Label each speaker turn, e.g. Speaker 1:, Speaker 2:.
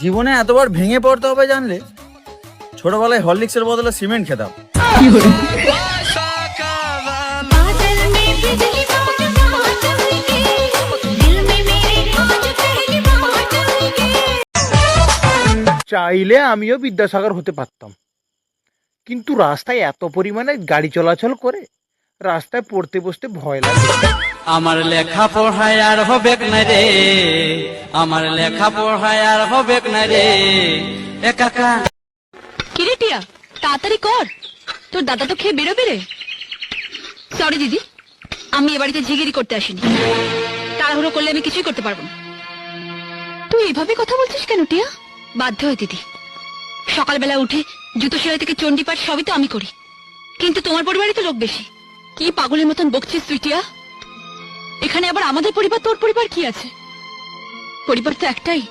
Speaker 1: জীবনে এতবার ভেঙে পড়তে হবে জানলে? ছোটবেলায় হরলিক্সের বদলে সিমেন্ট খেতাম।
Speaker 2: চাইলে আমিও বিদ্যাসাগর হতে পারতাম। কিন্তু রাস্তায় এত পরিমাণে গাড়ি চলাচল করে রাস্তায় পড়তে বসতে ভয় লাগে।
Speaker 3: আমার লেখা পড়ায় আর হবে না রে আমার লেখা পড়ায় আর হবে না রে। একাকা
Speaker 4: কিরে টিয়া? তাড়াতাড়ি কর। তোর দাদা তো খেয়ে বেরোবে রে। সরি দিদি। আমি এ বাড়িতে ঝিগিরি করতে আসিনি। তাড়াহুড়ো করলে আমি কিছুই করতে পারব না। তুই এভাবে কথা বলছিস কেন টিয়া? বাধ্য হয় দিদি। সকালবেলা উঠে জুতো সেলাই থেকে চণ্ডীপাঠ সবই তো আমি করি। কিন্তু তোমার পরিবারে তো লোক বেশি। কি পাগলের মতন বকছিস সুইটিয়া এখানে আবার আমাদের পরিবার, তোর পরিবার কি আছে? পরিবার তো একটাই।